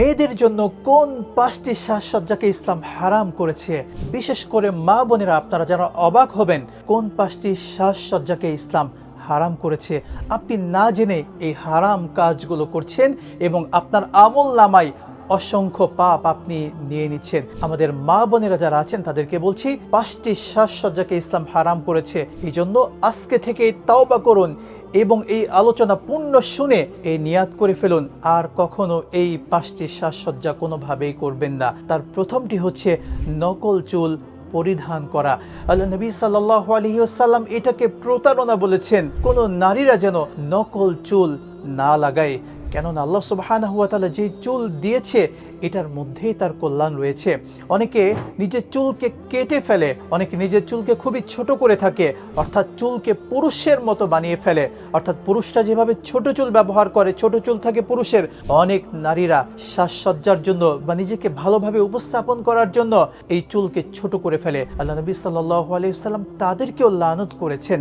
মেয়েদের জন্য কোন পাঁচটি সাজসজ্জাকে ইসলাম হারাম করেছে? বিশেষ করে মা বোনেরা, আপনারা যারা অবাক হবেন, কোন পাঁচটি সাজসজ্জাকে ইসলাম হারাম করেছে? আপনি না জেনে এই হারাম কাজগুলো করছেন এবং আপনার আমল নামায় অসংখ্য পাপ আপনি নিয়ে নিচ্ছেন। আমাদের মা বোনেরা যারা আছেন, তাদেরকে বলছি, পাঁচটি সাজসজ্জাকে ইসলাম হারাম করেছে। এই জন্য আজকে থেকে তাওবা করুন। এবং এই আলোচনা পূর্ণ শুনে এই নিয়াদ করে ফেলুন। আর কখনো এই পাঁচটি সাজসজ্জা কোনোভাবেই করবেন না। তার প্রথমটি হচ্ছে নকল চুল পরিধান করা। আল্লাহ নবী সাল্লাহ আলহিউসাল্লাম এটাকে প্রতারণা বলেছেন, কোনো নারীরা যেন নকল চুল না লাগায়। কেননা আল্লাহ সুবহানাহু ওয়া তাআলা যে চুল দিয়েছে, এটার মধ্যেই তার কল্যাণ রয়েছে। অনেকে নিজের চুলকে কেটে ফেলে, অনেকে নিজের চুলকে খুবই ছোট করে থাকে, অর্থাৎ চুলকে পুরুষের মতো বানিয়ে ফেলে। অর্থাৎ পুরুষটা যেভাবে ছোট চুল ব্যবহার করে, ছোট চুল থাকে পুরুষের, অনেক নারীরা সাজসজ্জার জন্য বা নিজেকে ভালোভাবে উপস্থাপন করার জন্য এই চুলকে ছোট করে ফেলে। আল্লাহ নবী সাল্লাহ আলাইসাল্লাম তাদেরকেও লানত করেছেন।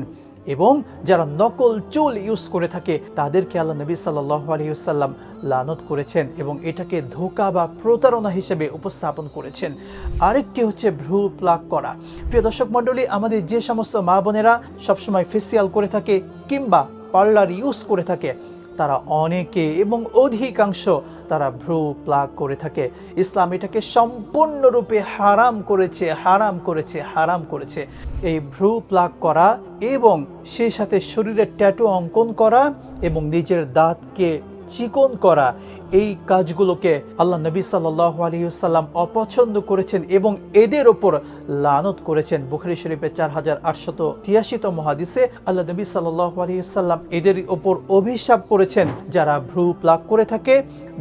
এবং যারা নকল চুল ইউজ করে থাকে, তাদেরকে আল্লাহ নবী সাল্লাহ আলহিউসাল্লাম লানত করেছেন এবং এটাকে ধোকা বা প্রতারণা হিসেবে উপস্থাপন করেছেন। আরেকটি হচ্ছে ভ্রু প্লাক করা। প্রিয় দর্শক মণ্ডলী, আমাদের যে সমস্ত মা বোনেরা সবসময় ফেসিয়াল করে থাকে কিংবা পার্লার ইউজ করে থাকে তারা অনেকে এবং অধিকাংশ তারা ভ্রু প্লাগ করে থাকে। ইসলাম এটাকে সম্পূর্ণরূপে হারাম করেছে হারাম করেছে হারাম করেছে। এই ভ্রু প্লাগ করা এবং সে সাথে শরীরের ট্যাটু অঙ্কন করা এবং নিজের দাঁতকে চিকন করা এই কাজগুলোকে আল্লাহ নবী সাল্লাহ আলহিসাল্লাম অপছন্দ করেছেন এবং এদের ওপর লানত করেছেন। বুখারি শরীফের চার হাজার আটশত ছিয়াশিতম হাদিসে আল্লাহ নবী সাল্লাহ আলহিসাল্লাম এদের ওপর অভিশাপ করেছেন। যারা ভ্রু প্লাগ করে থাকে,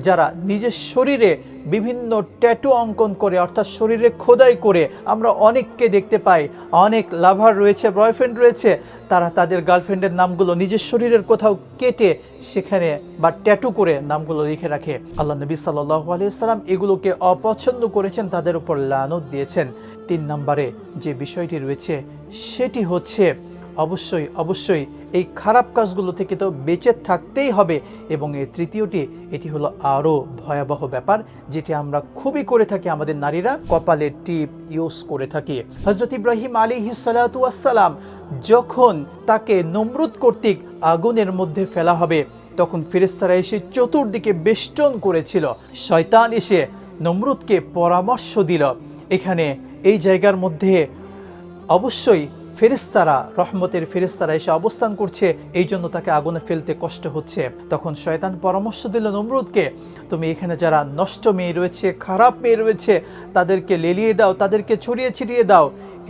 যারা নিজের শরীরে বিভিন্ন ট্যাটু অঙ্কন করে, অর্থাৎ শরীরে খোদাই করে, আমরা অনেককে দেখতে পাই। অনেক লাভার রয়েছে, বয়ফ্রেন্ড রয়েছে, তারা তাদের গার্লফ্রেন্ডের নামগুলো নিজের শরীরের কোথাও কেটে সেখানে বা ট্যাটু করে নামগুলো লিখে রাখে। আল্লাহ নবী সাল্লাহ আলিয়াল্লাম এগুলোকে অপছন্দ করেছেন, তাদের উপর লানত দিয়েছেন। তিন নম্বরে যে বিষয়টি রয়েছে, সেটি হচ্ছে অবশ্যই অবশ্যই এই খারাপ কাজগুলো থেকে তো বেঁচে থাকতেই হবে এবং এই তৃতীয়টি, এটি হলো আরও ভয়াবহ ব্যাপার, যেটি আমরা খুবই করে থাকি, আমাদের নারীরা কপালে টিপ ইউজ করে থাকি। হজরত ইব্রাহিম আলী হিসালাতাম যখন তাকে নমরুদ কর্তৃক আগুনের মধ্যে ফেলা হবে তখন ফেরেস্তারা এসে চতুর্দিকে বেষ্টন করেছিল। শয়তান এসে নমরুদকে পরামর্শ দিল। এখানে এই জায়গার মধ্যে অবশ্যই ফেরেস্তারা রহমতের ফেরেস্তারা এসে অবস্থান করছে। এই জন্য তাকে আগুনে ফেলতে কষ্ট হচ্ছে। তখন শয়তান পরামর্শ দিল নমরুদকে, তুমি এখানে যারা নষ্ট মেয়ে রয়েছে, খারাপ মেয়ে রয়েছে, তাদেরকে লেলিয়ে দাও, তাদেরকে ছড়িয়ে ছিটিয়ে দাও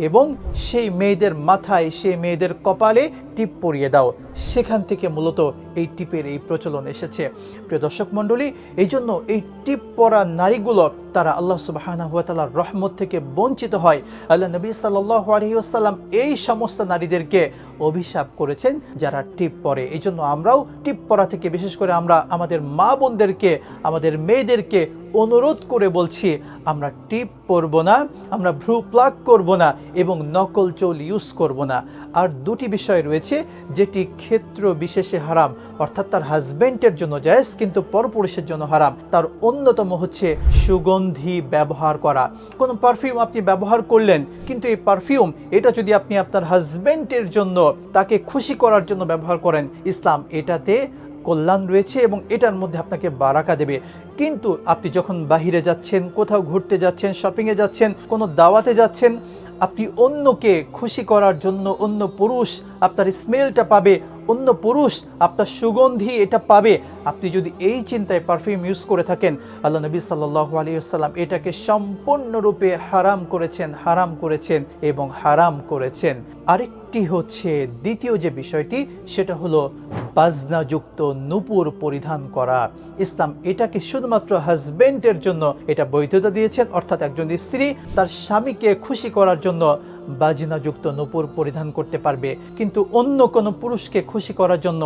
এবং সেই মেয়েদের মাথায়, সেই মেয়েদের কপালে টিপ পরিয়ে দাও। সেখান থেকে মূলত এই টিপের এই প্রচলন এসেছে। প্রিয় দর্শক মণ্ডলী এই জন্য এই টিপ পরা নারীগুলো, তারা আল্লাহ সুবাহানা হুয়াতালার রহমত থেকে বঞ্চিত হয়। আল্লাহ নবী সাল্লাহ আলহিউসাল্লাম এই সমস্ত নারীদেরকে অভিশাপ করেছেন যারা টিপ পরে। এই জন্য আমরাও টিপ পরা থেকে, বিশেষ করে আমরা আমাদের মা বোনদেরকে, আমাদের মেয়েদেরকে অনুরোধ করে বলছি, আমরা টিপ পরব না, আমরা ভ্রু প্লাগ করব না এবং নকল চৌল ইউজ করব না। আর দুটি বিষয় রয়েছে যেটি ক্ষেত্র বিশেষে হারাম, অর্থাৎ তার হাজব্যান্ডের জন্য জায়েজ, কিন্তু পরপুরুষের জন্য হারাম। তার অন্যতম হচ্ছে সুগন্ধি ব্যবহার করা। কোনো পারফিউম আপনি ব্যবহার করলেন, কিন্তু এই পারফিউম এটা যদি আপনি আপনার হাজব্যান্ডের জন্য, তাকে খুশি করার জন্য ব্যবহার করেন, ইসলাম এটাতে কল্যাণ রয়েছে এবং এটার মধ্যে আপনাকে বারাকা দেবে। কিন্তু আপনি যখন বাহিরে যাচ্ছেন, কোথাও ঘুরতে যাচ্ছেন শপিংয়ে যাচ্ছেন, কোনো দাওয়াতে যাচ্ছেন আপনি অন্যকে খুশি করার জন্য অন্য পুরুষ আপনার স্মেলটা পাবে, অন্য পুরুষ আপনার সুগন্ধি এটা পাবে। আপনি যদি এই চিন্তায় পারফিউম ইউজ করে থাকেন, আল্লাহ নবী সাল্লাহ আলিয়াল্লাম এটাকে সম্পূর্ণরূপে হারাম করেছেন হারাম করেছেন এবং হারাম করেছেন। আরেকটি হচ্ছে দ্বিতীয় যে বিষয়টি, সেটা হলো বাজনাযুক্ত নুপুর পরিধান করা। ইসলাম এটাকে শুধুমাত্র হাজবেন্ডের জন্য এটা বৈধতা দিয়েছেন, অর্থাৎ একজন স্ত্রী তার স্বামীকে খুশি করার জন্য বাজনাযুক্ত নুপুর পরিধান করতে পারবে। কিন্তু অন্য কোনো পুরুষকে খুশি করার জন্য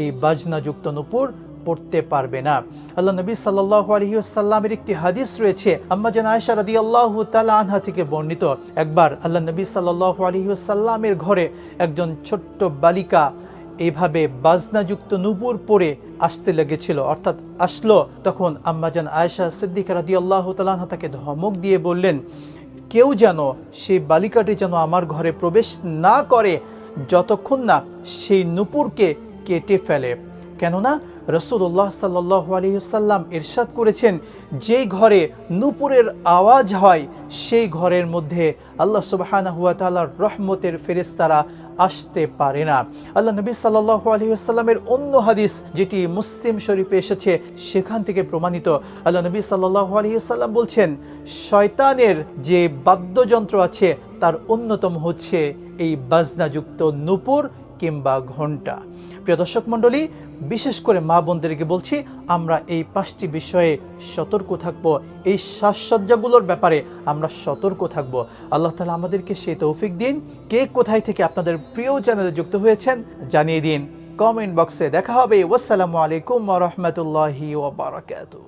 এই বাজনাযুক্ত নুপুর পড়তে পারবে না। আল্লাহ নবী সাল্লাহ আলহিউসাল্লামের একটি হাদিস রয়েছে আম্মা জান আয়সা রাদি আল্লাহ আনহা থেকে বর্ণিত। একবার আল্লাহ নবী সাল্লাহ আলহিউসাল্লামের ঘরে একজন ছোট্ট বালিকা এইভাবে বাজনাযুক্ত নুপুর পরে আসতে লেগেছিল, অর্থাৎ আসলো। তখন আম্মাজান আয়েশা সিদ্দিক রাদি আল্লাহ তালাহ তাকে ধমক দিয়ে বললেন, কেউ যেন সেই বালিকাটি যেন আমার ঘরে প্রবেশ না করে, যতক্ষণ না সেই নুপুরকে কেটে ফেলে। কেননা রসুল্লাহ সাল্লাহ আলহিসাল্লাম ইরশাদ করেছেন, যেই ঘরে নুপুরের আওয়াজ হয়, সেই ঘরের মধ্যে আল্লাহ সুবাহানা হুয়া তাল্লাহর রহমতের ফেরেস্তারা আসতে পারে না। আল্লাহ নবী সাল্লাহ আলহিহাস্লামের অন্য হাদিস যেটি মুসলিম শরীফে এসেছে, সেখান থেকে প্রমাণিত। আল্লাহ নবী সাল্লাহ আলহিহাস্লাম বলছেন, শয়তানের যে বাদ্যযন্ত্র আছে, তার অন্যতম হচ্ছে এই বাজনাযুক্ত নুপুর কিংবা ঘণ্টা। প্রিয় দর্শক মণ্ডলী, বিশেষ করে মা বোনদেরকে বলছি, আমরা এই পাঁচটি বিষয়ে সতর্ক থাকব। এই সাজসজ্জাগুলোর ব্যাপারে আমরা সতর্ক থাকব। আল্লাহ তালা আমাদেরকে সেই তৌফিক দিন। কে কোথায় থেকে আপনাদের প্রিয় চ্যানেলে যুক্ত হয়েছেন জানিয়ে দিন। কমেন্ট বক্সে দেখা হবে। ওয়াসালামু আলাইকুম রহমতুল্লাহি ওবরাকাতু